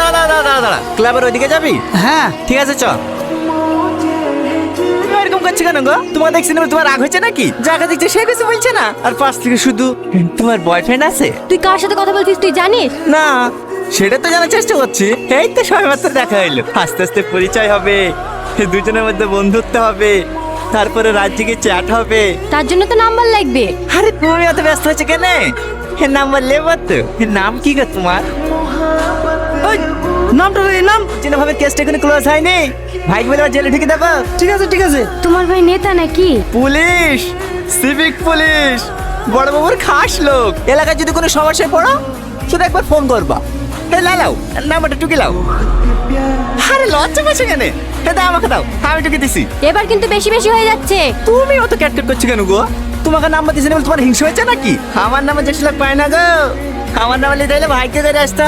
দাঁড়া দাঁড়া দাঁড়া ক্লাবের ওইদিকে যাবি? হ্যাঁ। ঠিক আছে চল তুমি এরকম করছে কেন গো? তোমার দেখছি না তোমার রাগ হয়েছে নাকি? যাকে দেখছে সে কিছু বলছে না। আর পাশ থেকে শুধু তোমার বয়ফ্রেন্ড আছে? তুই কার সাথে কথা বলছিস তুই জানিস? না সেটা তো জানার চেষ্টা করছি। এই তো সবে মাত্র দেখা হইল। আস্তে আস্তে পরিচয় হবে। দুজনের মধ্যে বন্ধুত্ব হবে। তারপরে রাত জেগে চ্যাট হবে। তার জন্য তো নাম্বার লাগবে। আরে তুমি এত ব্যস্ত হচ্ছে কেন? এর নাম্বার লেবো তো। এর নাম কি গো তোমার? নামটা এই নাম। যেন ভাবে কেসটা এখনও ক্লোজ হয়নি। ভাই বলে জেলে ঢুকে দেবো। ঠিক আছে ঠিক আছে। তোমার ভাই নেতা নাকি? Police civic police. বড় বাবুর খাস লোক। এলাকায় যদি কোনো সমস্যায় পড়ো শুধু একবার ফোন করবা। হে লালাও নাম্বারটা টুকি লাও। আরে লজ্জা পাচ্ছে কেন? হে দাও আমাকে দাও। আমি টুকি দিছি। এবার কিন্তু বেশি বেশি হয়ে যাচ্ছে। তুমি অত ক্যাটকেট করছ কেন গো? তোমাকে নাম্বার দিয়েছি না তোমার হিংসা হয়েছে নাকি? আমার নামে যেসব লোক পায় না গো। আমার নামে লিখে দিলে ভাইকে করে আসতে